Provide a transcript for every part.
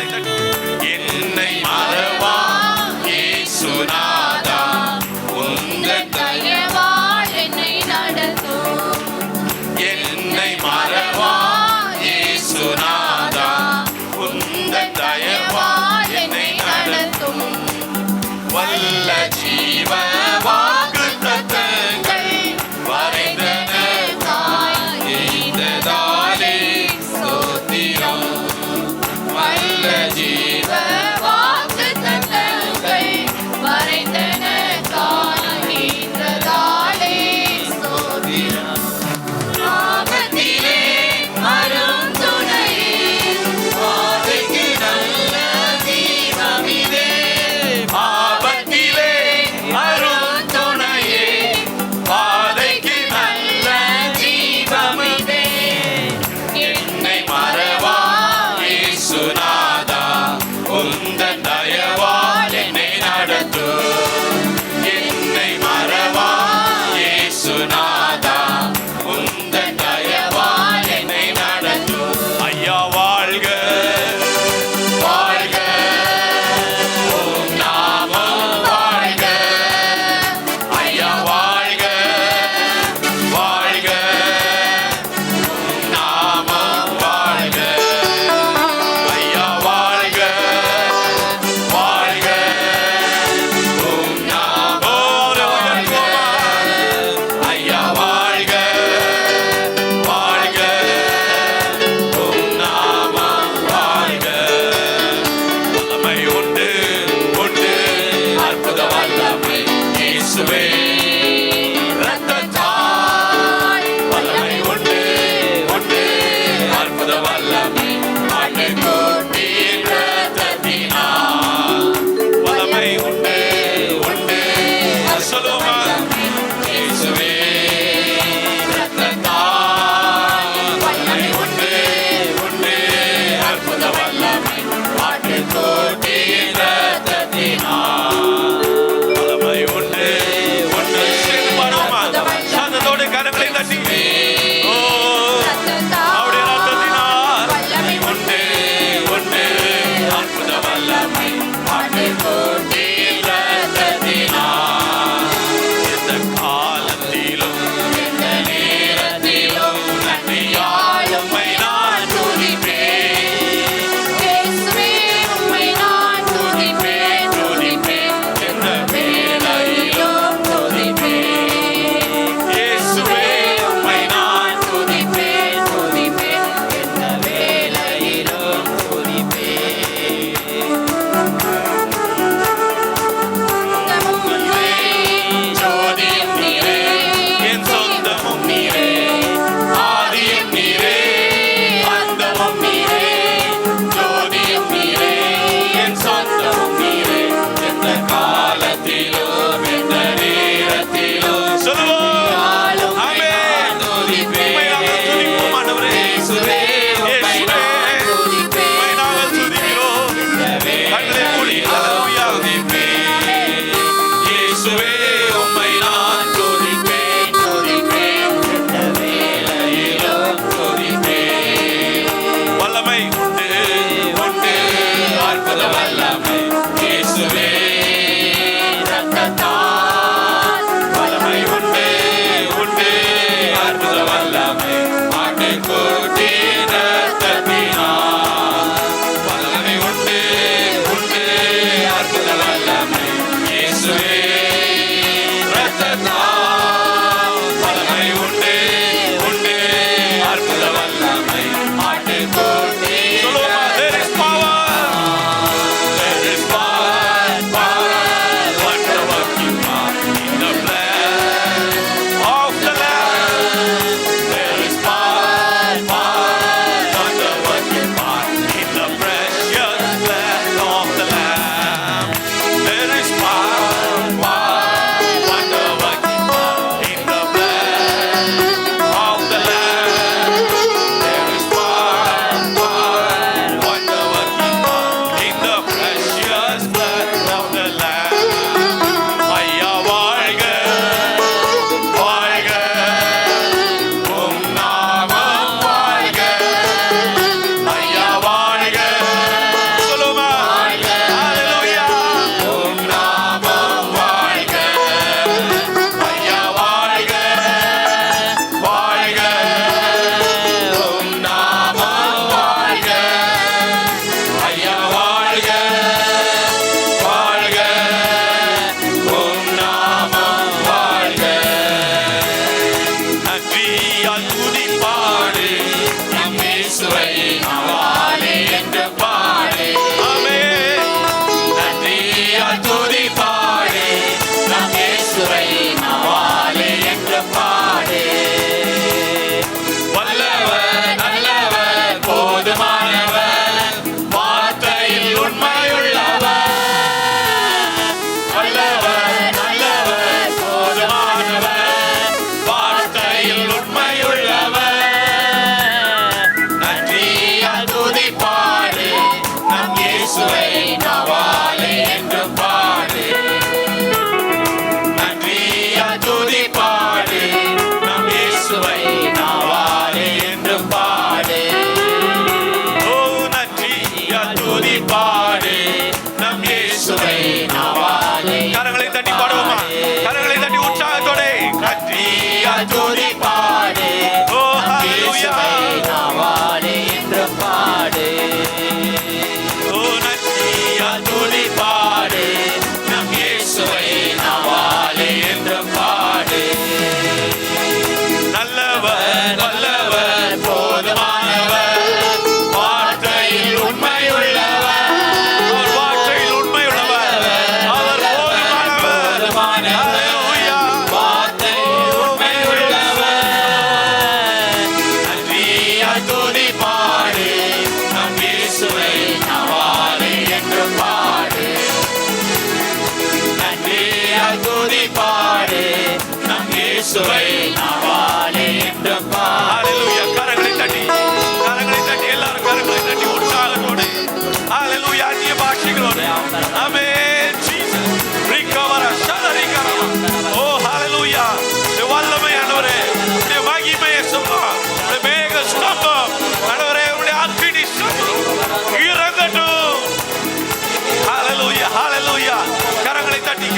கரங்களை It's the way. me.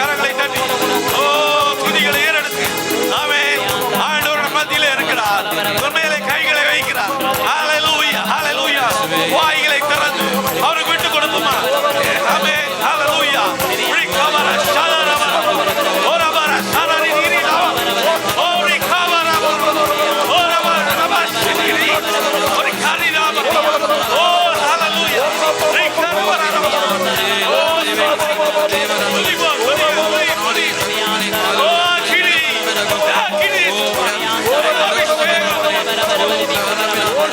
கரங்களை தட்டி. ஓ துதிகளை ஏறெடுத்து. ஆமே ஆண்டோரோட மத்தியில இருக்கிறார். உண்மையிலே கைகளை வைக்கிறார். ஆலை லூயா ஆலை லூயா வாய்களை திறந்து அவருக்கு விட்டு கொடுத்துமா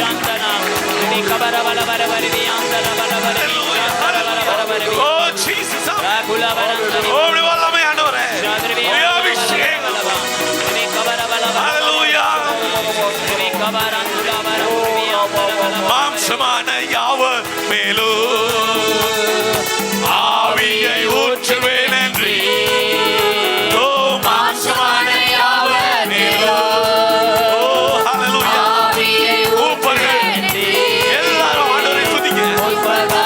Shandana, Nikabara Valavara Varivi, Andala Valavara, Shandara Valavara Varivi. Oh, Jesus. Rakula Valavara. Oh, Valavara Handore. Shadrivi. We are Vishek. Nikabara Valavara. Hallelujah. Nikabara Andala Valavara. Mamsamana Yah. Alpha